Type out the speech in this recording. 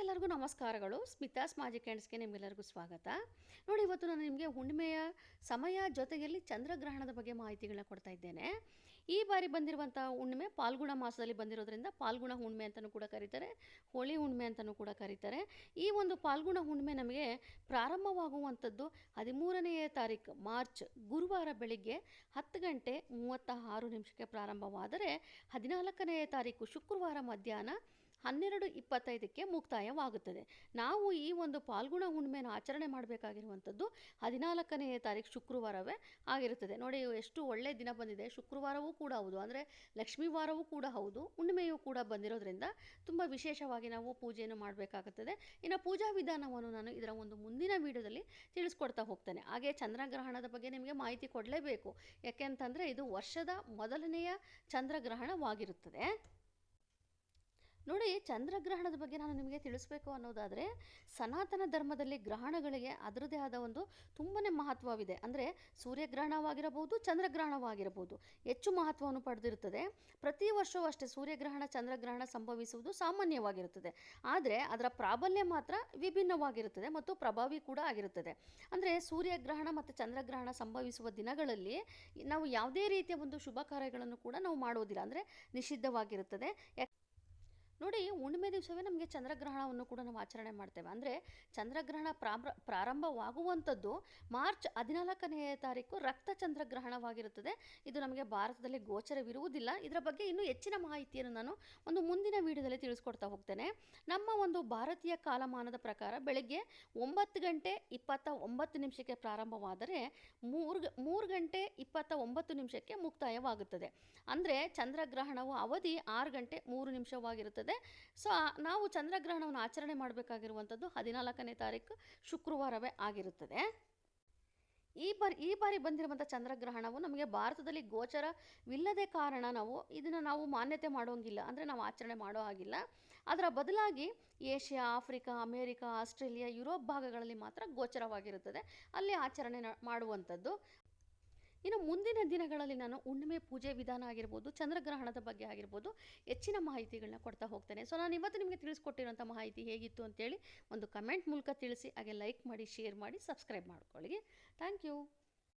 ಎಲ್ಲರಿಗೂ ನಮಸ್ಕಾರಗಳು. ಸ್ಮಿತಾಸ್ ಮ್ಯಾಜಿಕ್ ಹ್ಯಾಂಡ್ಸ್ಗೆ ನಿಮಗೆಲ್ಲರಿಗೂ ಸ್ವಾಗತ. ನೋಡಿ, ಇವತ್ತು ನಾನು ನಿಮಗೆ ಹುಣ್ಣಿಮೆಯ ಸಮಯ ಜೊತೆಯಲ್ಲಿ ಚಂದ್ರಗ್ರಹಣದ ಬಗ್ಗೆ ಮಾಹಿತಿಗಳನ್ನ ಕೊಡ್ತಾ ಇದ್ದೇನೆ. ಈ ಬಾರಿ ಬಂದಿರುವಂಥ ಹುಣ್ಣಿಮೆ ಪಾಲ್ಗುಣ ಮಾಸದಲ್ಲಿ ಬಂದಿರೋದ್ರಿಂದ ಪಾಲ್ಗುಣ ಹುಣ್ಣಿಮೆ ಅಂತಲೂ ಕೂಡ ಕರೀತಾರೆ, ಹೋಳಿ ಹುಣ್ಣಿಮೆ ಅಂತಲೂ ಕೂಡ ಕರೀತಾರೆ. ಈ ಒಂದು ಪಾಲ್ಗುಣ ಹುಣ್ಣಿಮೆ ನಮಗೆ ಪ್ರಾರಂಭವಾಗುವಂಥದ್ದು ಹದಿಮೂರನೆಯ ತಾರೀಕು ಮಾರ್ಚ್, ಗುರುವಾರ ಬೆಳಿಗ್ಗೆ ಹತ್ತು ಗಂಟೆ ಮೂವತ್ತ ಆರು ನಿಮಿಷಕ್ಕೆ ಪ್ರಾರಂಭವಾದರೆ ಹದಿನಾಲ್ಕನೆಯ ತಾರೀಕು ಶುಕ್ರವಾರ ಮಧ್ಯಾಹ್ನ ಹನ್ನೆರಡು ಇಪ್ಪತ್ತೈದಕ್ಕೆ ಮುಕ್ತಾಯವಾಗುತ್ತದೆ. ನಾವು ಈ ಒಂದು ಪಾಲ್ಗುಣ ಹುಣ್ಣಿಮೆಯನ್ನು ಆಚರಣೆ ಮಾಡಬೇಕಾಗಿರುವಂಥದ್ದು ಹದಿನಾಲ್ಕನೆಯ ತಾರೀಕು ಶುಕ್ರವಾರವೇ ಆಗಿರುತ್ತದೆ. ನೋಡಿ, ಎಷ್ಟು ಒಳ್ಳೆಯ ದಿನ ಬಂದಿದೆ. ಶುಕ್ರವಾರವೂ ಕೂಡ ಹೌದು. ಅಂದರೆ ಲಕ್ಷ್ಮೀ ವಾರವೂ ಕೂಡ ಹೌದು. ಹುಣ್ಣಿಮೆಯೂ ಕೂಡ ಬಂದಿರೋದ್ರಿಂದ ತುಂಬ ವಿಶೇಷವಾಗಿ ನಾವು ಪೂಜೆಯನ್ನು ಮಾಡಬೇಕಾಗುತ್ತದೆ. ಇನ್ನು ಪೂಜಾ ವಿಧಾನವನ್ನು ನಾನು ಇದರ ಒಂದು ಮುಂದಿನ ವಿಡಿಯೋದಲ್ಲಿ ತಿಳಿಸ್ಕೊಡ್ತಾ ಹೋಗ್ತೇನೆ. ಹಾಗೆ ಚಂದ್ರಗ್ರಹಣದ ಬಗ್ಗೆ ನಿಮಗೆ ಮಾಹಿತಿ ಕೊಡಲೇಬೇಕು. ಯಾಕೆಂತಂದರೆ ಇದು ವರ್ಷದ ಮೊದಲನೆಯ ಚಂದ್ರಗ್ರಹಣವಾಗಿರುತ್ತದೆ. ಚಂದ್ರಗ್ರಹಣದ ಬಗ್ಗೆ ನಾನು ನಿಮಗೆ ತಿಳಿಸ್ಬೇಕು ಅನ್ನೋದಾದರೆ, ಸನಾತನ ಧರ್ಮದಲ್ಲಿ ಗ್ರಹಣಗಳಿಗೆ ಅದರದೇ ಆದ ಒಂದು ತುಂಬಾ ಮಹತ್ವವಿದೆ. ಅಂದರೆ ಸೂರ್ಯಗ್ರಹಣವಾಗಿರಬಹುದು, ಚಂದ್ರಗ್ರಹಣವಾಗಿರಬಹುದು. ಹೆಚ್ಚು ಮಹತ್ವವನ್ನು ಪಡೆದಿರುತ್ತದೆ. ಪ್ರತಿ ವರ್ಷವೂ ಅಷ್ಟೇ ಸೂರ್ಯಗ್ರಹಣ, ಚಂದ್ರಗ್ರಹಣ ಸಂಭವಿಸುವುದು ಸಾಮಾನ್ಯವಾಗಿರುತ್ತದೆ. ಆದರೆ ಅದರ ಪ್ರಾಬಲ್ಯ ಮಾತ್ರ ವಿಭಿನ್ನವಾಗಿರುತ್ತದೆ ಮತ್ತು ಪ್ರಭಾವಿ ಕೂಡ ಆಗಿರುತ್ತದೆ. ಅಂದರೆ ಸೂರ್ಯಗ್ರಹಣ ಮತ್ತು ಚಂದ್ರಗ್ರಹಣ ಸಂಭವಿಸುವ ದಿನಗಳಲ್ಲಿ ನಾವು ಯಾವುದೇ ರೀತಿಯ ಒಂದು ಶುಭ ಕಾರ್ಯಗಳನ್ನು ಕೂಡ ನಾವು ಮಾಡೋದಿಲ್ಲ ಅಂದರೆ ನಿಷಿದ್ಧವಾಗಿರುತ್ತದೆ. ನೋಡಿ, ಹುಣ್ಣಿಮೆ ದಿವಸವೇ ನಮಗೆ ಚಂದ್ರಗ್ರಹಣವನ್ನು ಕೂಡ ನಾವು ಆಚರಣೆ ಮಾಡ್ತೇವೆ. ಅಂದರೆ ಚಂದ್ರಗ್ರಹಣ ಪ್ರಾರಂಭ ಪ್ರಾರಂಭವಾಗುವಂಥದ್ದು ಮಾರ್ಚ್ ಹದಿನಾಲ್ಕನೆಯ ತಾರೀಕು ರಕ್ತ ಚಂದ್ರಗ್ರಹಣವಾಗಿರುತ್ತದೆ. ಇದು ನಮಗೆ ಭಾರತದಲ್ಲಿ ಗೋಚರವಿರುವುದಿಲ್ಲ. ಇದರ ಬಗ್ಗೆ ಇನ್ನೂ ಹೆಚ್ಚಿನ ಮಾಹಿತಿಯನ್ನು ನಾನು ಒಂದು ಮುಂದಿನ ವಿಡಿಯೋದಲ್ಲಿ ತಿಳಿಸ್ಕೊಡ್ತಾ ಹೋಗ್ತೇನೆ. ನಮ್ಮ ಒಂದು ಭಾರತೀಯ ಕಾಲಮಾನದ ಪ್ರಕಾರ ಬೆಳಗ್ಗೆ ಒಂಬತ್ತು ಗಂಟೆ ಇಪ್ಪತ್ತ ಒಂಬತ್ತು ನಿಮಿಷಕ್ಕೆ ಪ್ರಾರಂಭವಾದರೆ ಮೂರು ಮೂರು ಗಂಟೆ ಇಪ್ಪತ್ತ ಒಂಬತ್ತು ನಿಮಿಷಕ್ಕೆ ಮುಕ್ತಾಯವಾಗುತ್ತದೆ. ಅಂದರೆ ಚಂದ್ರಗ್ರಹಣವು ಅವಧಿ ಆರು ಗಂಟೆ ಮೂರು ನಿಮಿಷವಾಗಿರುತ್ತದೆ. ಸೊ ನಾವು ಚಂದ್ರಗ್ರಹಣವನ್ನು ಆಚರಣೆ ಮಾಡಬೇಕಾಗಿರುವಂಥದ್ದು ಹದಿನಾಲ್ಕನೇ ತಾರೀಕು ಶುಕ್ರವಾರವೇ ಆಗಿರುತ್ತದೆ. ಈ ಬಾರಿ ಈ ಬಾರಿ ಬಂದಿರುವಂಥ ಚಂದ್ರಗ್ರಹಣವು ನಮಗೆ ಭಾರತದಲ್ಲಿ ಗೋಚರವಿಲ್ಲದೆ ಕಾರಣ ನಾವು ಇದನ್ನು ನಾವು ಮಾನ್ಯತೆ ಮಾಡೋಂಗಿಲ್ಲ. ಅಂದರೆ ನಾವು ಆಚರಣೆ ಮಾಡೋ ಹಾಗಿಲ್ಲ. ಅದರ ಬದಲಾಗಿ Asia, Africa, America, Australia, Europe ಭಾಗಗಳಲ್ಲಿ ಮಾತ್ರ ಗೋಚರವಾಗಿರುತ್ತದೆ. ಅಲ್ಲಿ ಆಚರಣೆ ಮಾಡುವಂಥದ್ದು. ಇನ್ನು ಮುಂದಿನ ದಿನಗಳಲ್ಲಿ ನಾನು ಹುಣ್ಣಿಮೆ ಪೂಜೆ ವಿಧಾನ ಆಗಿರ್ಬೋದು, ಚಂದ್ರಗ್ರಹಣದ ಬಗ್ಗೆ ಆಗಿರ್ಬೋದು ಹೆಚ್ಚಿನ ಮಾಹಿತಿಗಳನ್ನ ಕೊಡ್ತಾ ಹೋಗ್ತೇನೆ. ಸೊ ನಾನು ಇವತ್ತು ನಿಮಗೆ ತಿಳಿಸ್ಕೊಟ್ಟಿರೋಂಥ ಮಾಹಿತಿ ಹೇಗಿತ್ತು ಅಂತೇಳಿ ಒಂದು ಕಮೆಂಟ್ ಮೂಲಕ ತಿಳಿಸಿ, ಹಾಗೆ ಲೈಕ್ ಮಾಡಿ ಶೇರ್ ಮಾಡಿ ಸಬ್ಸ್ಕ್ರೈಬ್ ಮಾಡ್ಕೊಳ್ಳಿ ಥ್ಯಾಂಕ್ ಯು